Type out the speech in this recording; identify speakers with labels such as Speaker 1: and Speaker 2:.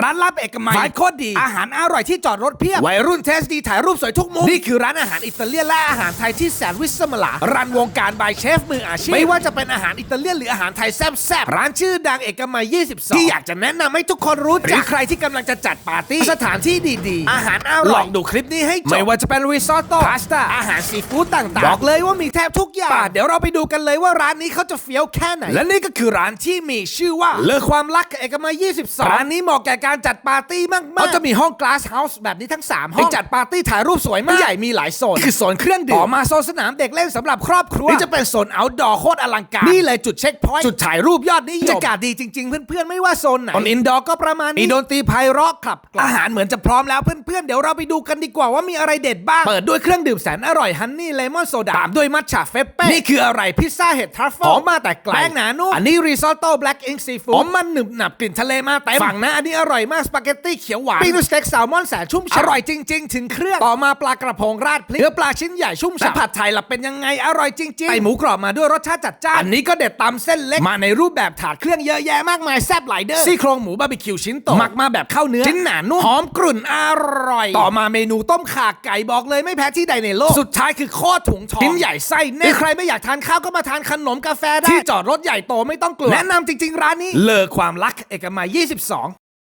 Speaker 1: ร้านลับเอกมัยไฟโคตรดี อาหารอร่อยที่จอดรถเพียบวัยรุ่นเทสดีถ่ายรูปสวยทุกมุม นี่คือร้านอาหารอิตาเลียนและอาหารไทยที่แสนวิสมลารันวงการบายเชฟมืออาชีพ ไม่ว่าจะเป็นอาหารอิตาเลียนหรืออาหารไทยแซ่บๆร้านชื่อดังเอกมัย 22 ที่อยากจะแนะนำให้ทุกคนรู้จักหรือใครที่กำลังจะจัดปาร์ตี้สถานที่ดีๆ อาหารอร่อยลองดูคลิปนี้ให้จบไม่ว่าจะเป็นริซอตโต้พาสต้าอาหารซีฟู้ดต่างๆบอกเลยว่ามีแทบทุกอย่างป่ะเดี๋ยวเราไปดูกันเลยว่าร้านนี้เขาจะเฟี้ยวแค่ไหนและนี่ก็คือร้านที่มีชื่อว่าเลอความรักเอกมัย 22 ร้านนี้เหมาะแก่การจัดปาร์ตี้มากๆเขาจะมีห้อง glass house แบบนี้ทั้ง 3 ห้องให้จัดปาร์ตี้ถ่ายรูปสวยมากใหญ่มีหลายโซน คือโซนเครื่องดื่มต่อมาโซนสนามเด็กเล่นสำหรับครอบครัวนี่จะเป็นโซน outdoor โคตรอลังการ นี่เลยจุดเช็คพอยต์จุดถ่ายรูปยอดนิยมบรรยากาศดีจริง ๆ เพื่อนๆ ไม่ว่าโซนไหนโซนอินดอร์ก็ประมาณนี้มีดนตรีไพเราะขับกล่อมอาหารเหมือนจะพร้อมแล้วเพื่อนๆเดี๋ยวเราไปดูกันดีกว่าว่ามีอะไรเด็ดบ้างเปิดด้วยเครื่องดื่มแสนอร่อยฮันนี่เลมอนโซดาตามด้วยมัทฉะเฟปเป้นี่คืออะไรพิซซ่าเห็ดทรัฟเฟิลหอมมาแต่ไกลแป้งหนานุ่มอันนี้รีซอตโต้แบล็กอิงซีฟู้ดหอมมันหนึบหนับกลิ่นทะเลมาเต็มฝั่งนะอันนี้อร่อยมากสปาเกตตี้เขียวหวานปิ้งด้วยสเต็กแซลมอนแสนชุ่มฉ่ำอร่อยจริง ๆ ถึงเครื่องต่อมาปลากระพงราดพริกเนื้อปลาชิ้นใหญ่ชุ่มฉ่ำและผัดไทยล่ะเป็นยังไงอร่อยจริงๆไก่หมูกรอบมาด้วยรสชาติจัดจ้านอันนี้ก็เด็ดตำเส้นเล็กมาในรูปแบบถาดเครื่องเยอะแยะมากมายแซ่บหลายเด้อซี่โครงหมูบาร์บีคิวชิ้นโตหมักมาแบบข้าวเนื้อชิ้นหนานุ่มหอมกรุ่นอร่อย ต่อมาเมนูต้มข่าไก่บอกเลยไม่แพ้ที่ใดในโลกสุดท้ายคือโคตรถุงทองชิ้นใหญ่ไส้แน่นใครไม่อยากทานข้าวก็มาทานขนมกาแฟได้ที่จอดรถใหญ่โตไม่ต้องกลัวแนะนำจริง ๆ ร้านนี้เลอความรักเอกมัย 22